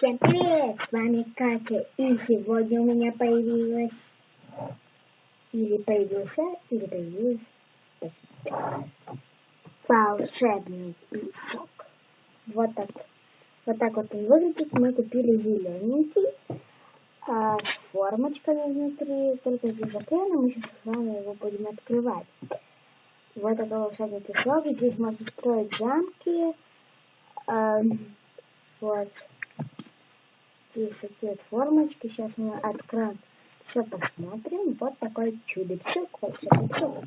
Всем привет! С вами Катя. И сегодня у меня появилась... Или появился, или появилась... Волшебный песок. Вот так. Вот так вот он выглядит. Мы купили зелененький. А, с внутри. Только здесь заклеено. Мы сейчас с вами его будем открывать. Вот такой волшебный песок. Здесь можно строить замки. А, вот такие формочки. Сейчас мы откроем все посмотрим. Вот такой чудо-чук. Вот чудо-чук.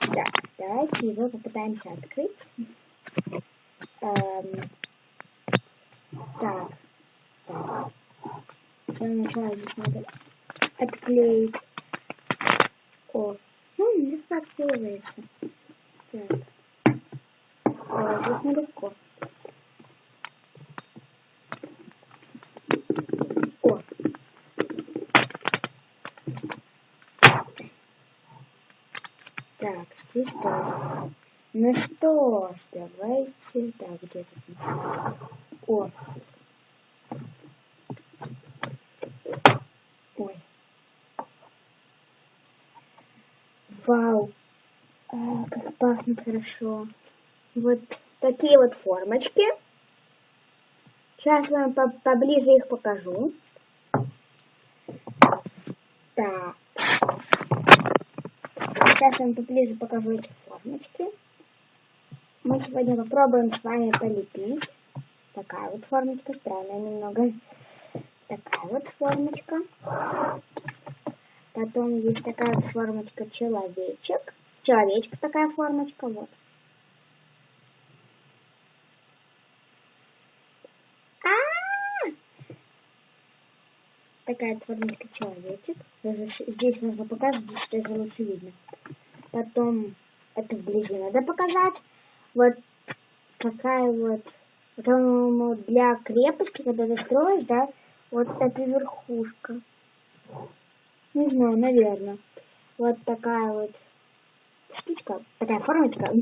Да, давайте его попытаемся открыть. Эм, так. так. Сначала здесь надо отклеить. О, ну, легко отклеивается. Так. О, здесь нелегко. Тоже. Ну что ж, давайте... Так, где тут? О! Ой. Вау! А, как пахнет хорошо. Вот такие вот формочки. Сейчас вам поближе их покажу. Так. Сейчас я вам поближе покажу эти формочки. Мы сегодня попробуем с вами полепить. Такая вот формочка, странная немного. Такая вот формочка. Потом есть такая вот формочка человечек. Человечек такая формочка, вот. А -а -а! Такая формочка человечек. Здесь можно показать, здесь даже лучше видно. Потом это вблизи надо показать. Вот такая вот, потом для крепости, когда ты да, вот эта верхушка. Не знаю, наверное. Вот такая вот штучка, такая формочка.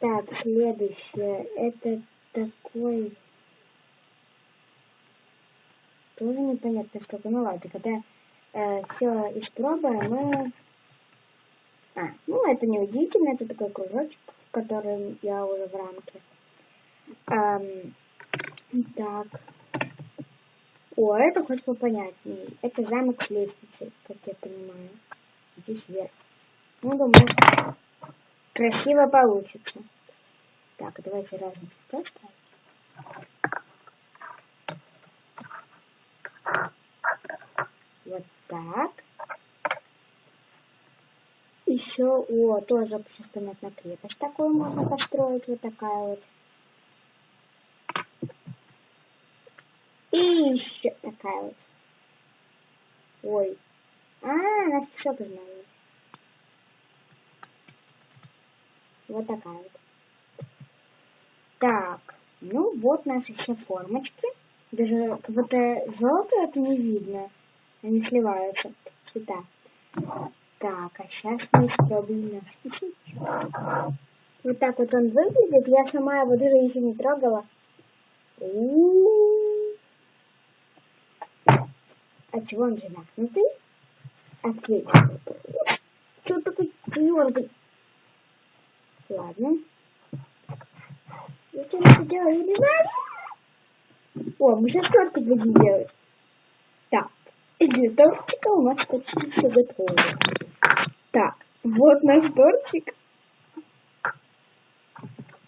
Так, следующее, это такой, тоже непонятно что, ну ладно, когда э, все испробуем, мы а, ну это не удивительно, это такой кружочек, в котором я уже в рамке. Эм, так. О, это хоть попонятнее. Это замок с лестницей, как я понимаю. Здесь вверх. Ну, думаю, красиво получится. Так, давайте разные цвета Вот так еще, о, тоже общественная крепость такую можно построить, вот такая вот. И еще такая вот. Ой. А, она все познала. Вот такая вот. Так, ну вот наши все формочки. Даже вот это золото это не видно. Они сливаются цвета. Так, а сейчас мы испробуем наш Вот так вот он выглядит. Я сама его даже еще не трогала. А чего он же накнутый? Отлично. Что такое твердый? Ладно. Зачем это знаю. О, мы сейчас тортик будем делать. Так, и для тортика у нас почти все готово. Так, вот наш тортик.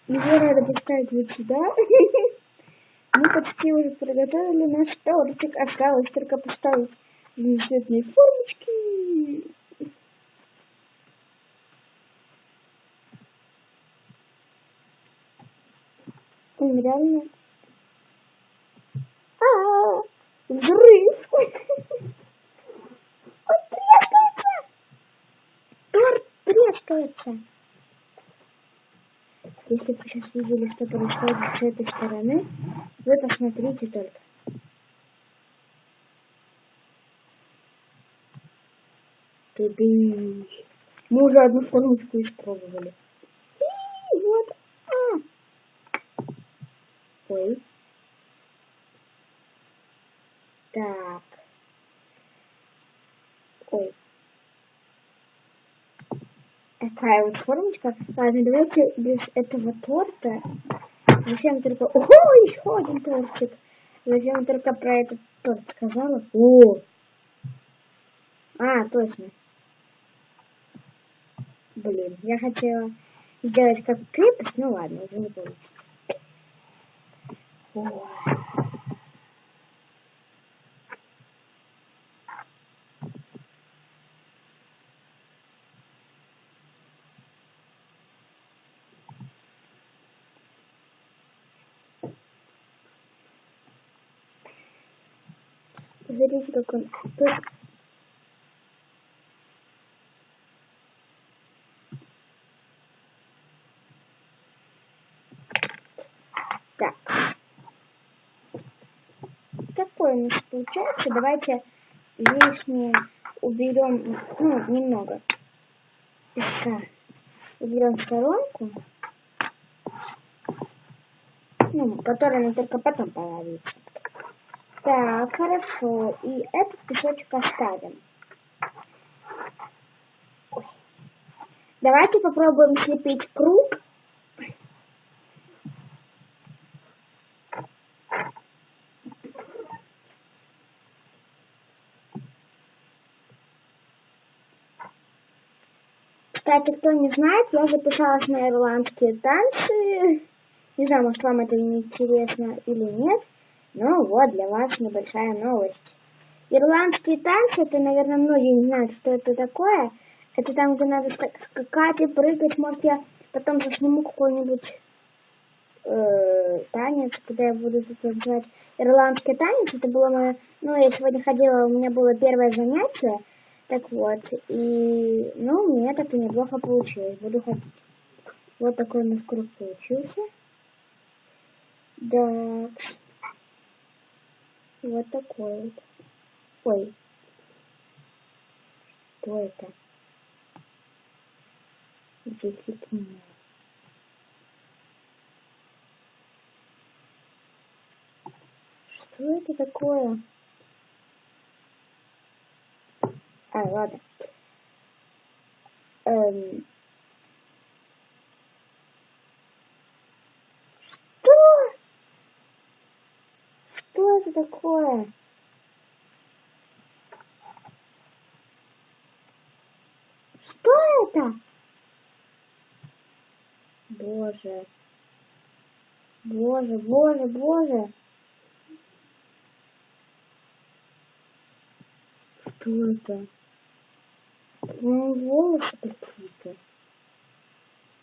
Его надо поставить вот сюда. Мы почти уже приготовили наш тортик. Осталось только поставить замечательные формочки. Он реально... А, -а, -а взрыв! Трескается. Если вы сейчас видели, что происходит с этой стороны, вы посмотрите только. Ты Мы уже одну формочку испробовали. И вот. А. Ой. Так. Ой. Такая вот формочка. Ладно, давайте без этого торта. Зачем только... О, еще один тортик. Зачем только про этот торт сказала? О! А, точно. Блин, я хотела сделать как крепость, ну ладно, уже не получится. Ой. Смотрите, как он... Так. Такое у нас получается. Давайте лишнее уберем, ну, немного. Так. Уберем сторонку. Ну, которая нам только потом понадобится. Так, хорошо. И этот песочек оставим. Давайте попробуем слепить круг. Кстати, кто не знает, я записалась на ирландские танцы. Не знаю, может вам это интересно или нет. Ну вот, для вас небольшая новость. Ирландские танцы, это, наверное, многие не знают, что это такое. Это там, где надо скакать и прыгать. Может, я потом засниму какой-нибудь э, танец, когда я буду называть ирландский танец. Это было мое... Ну, я сегодня ходила, у меня было первое занятие. Так вот, и, ну, у меня так и неплохо получилось, буду ходить. Вот такой у нас круг получился. Да. Вот такой вот. Ой. Что это? Десять Что это такое? А, ладно. Эм... Что? Что это такое? Что это? Боже. Боже, боже, боже. Что это? Ну, волосы какие-то.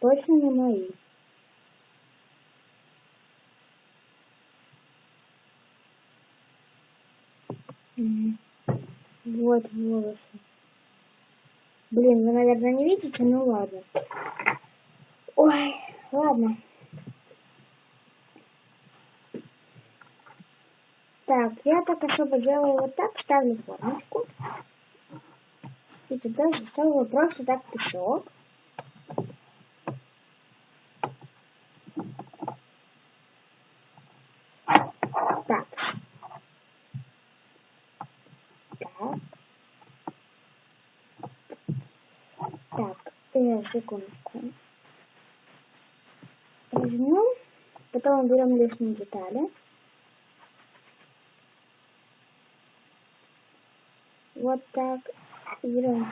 Точно не мои. Вот волосы. Блин, вы, наверное, не видите, ну ладно. Ой, ладно. Так, я так особо делаю вот так, ставлю формочку. И туда заставила просто так песок. Так. Так. Так, э, секундочку. Возьмем, потом берем лишние детали. Вот так берем.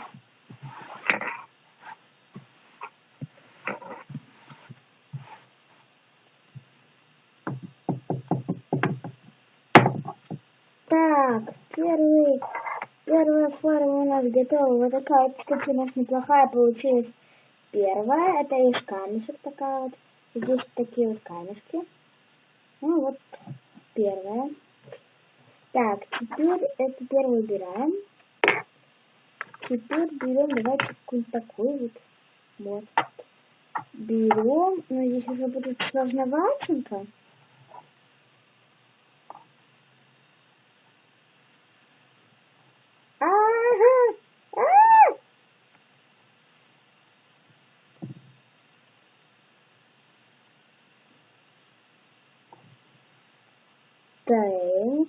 Так, первый, первая форма у нас готова. Вот такая кстати, у нас неплохая получилась. Первая, это из камешек такая вот. Здесь такие вот камешки. Ну вот, первая. Так, теперь это первую убираем. Теперь берем, давайте какую-нибудь такую вот. Вот. Берем, но здесь уже будет сложноватенько. Так.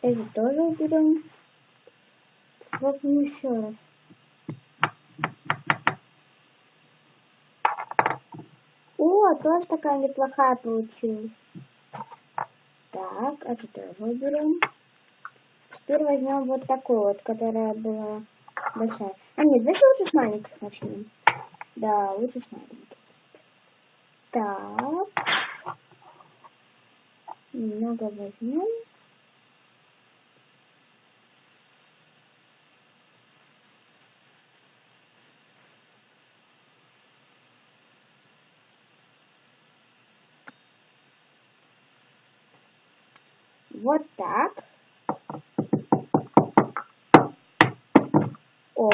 Это тоже уберем. Попробуем еще раз. О, тоже такая неплохая получилась. Так, это тоже уберем. Теперь возьмем вот такую вот, которая была большая. А нет, давайте лучше с маленьких начнем. Да, лучше с маленьких. Так. Немного возьмем. Вот так. О,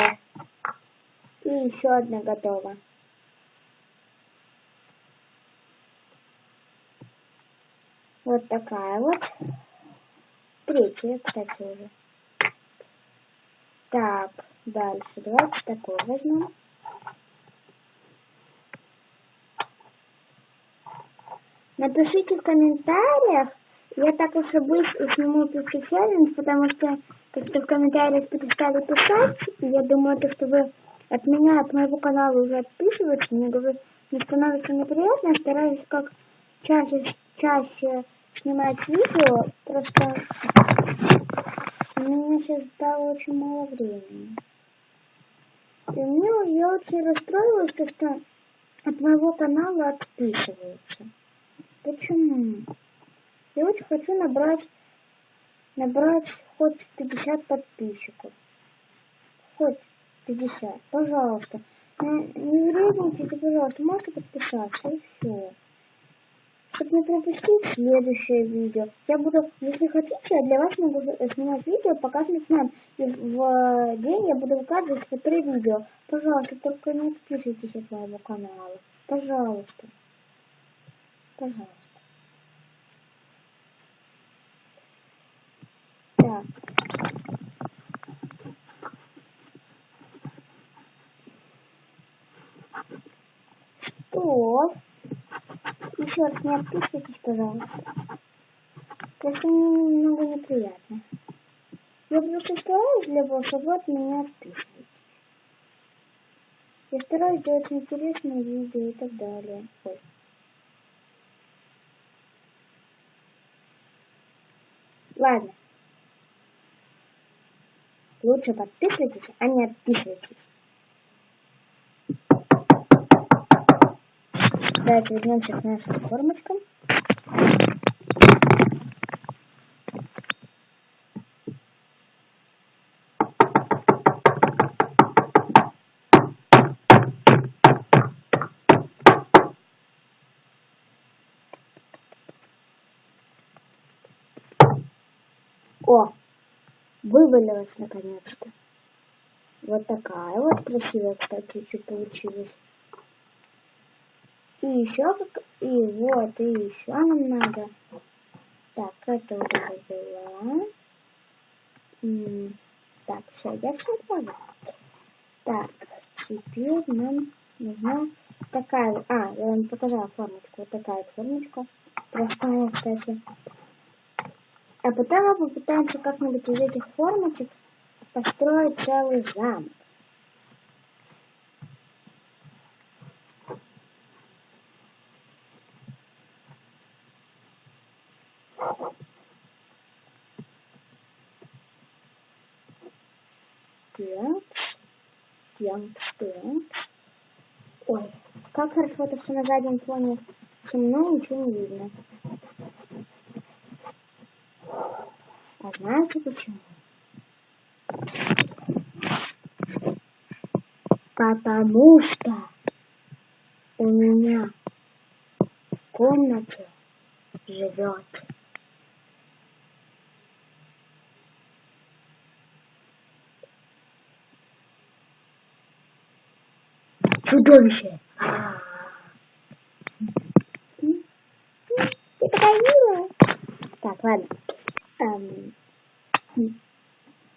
и еще одна готова. Вот такая вот. Третья, кстати, уже. Так, дальше. Давайте такой возьмем. Напишите в комментариях, я так уж и быть сниму пишу челлендж, потому что как-то в комментариях перестали писать, и я думаю, то, что вы от меня, от моего канала уже отписываетесь, мне, мне становится неприятно, я стараюсь как чаще, чаще снимать видео, просто у меня сейчас стало очень мало времени. И мне я очень расстроилась, то, что от моего канала отписываются. Почему? Я очень хочу набрать, набрать хоть 50 подписчиков. Хоть 50, пожалуйста. Не, вредничайте, пожалуйста, можете подписаться и все. Чтобы не пропустить следующее видео, я буду, если хотите, я для вас могу снимать видео, показывать нам. И в день я буду выкладывать по три видео. Пожалуйста, только не отписывайтесь от моего канала. Пожалуйста. Пожалуйста. Так. Что? Еще раз не отписывайтесь, пожалуйста. Просто мне немного неприятно. Я просто стараюсь для вас, а вот меня отписываете. Я стараюсь делать интересные видео и так далее. Ой. Ладно. Лучше подписывайтесь, а не отписывайтесь. Давайте вернемся к нашим формочкам. О, вывалилась наконец-то. Вот такая вот красивая, кстати, еще получилась. И еще как... И вот, и еще нам надо. Так, это уже взяла. Так, все, я все понял. Так, теперь нам нужна такая... А, я вам показала формочку. Вот такая формочка. Простая, кстати. А потом мы попытаемся как-нибудь из этих формочек построить целый замок. Так, так, так. Ой, как хорошо это все на заднем фоне темно, ничего не видно. А знаете почему? Потому что у меня в комнате живет чудовище. Ты такая милая. Так, ладно. Эм,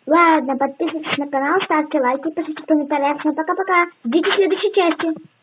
ладно, подписывайтесь на канал, ставьте лайки, пишите в комментариях. Всем пока-пока. Ждите следующей части.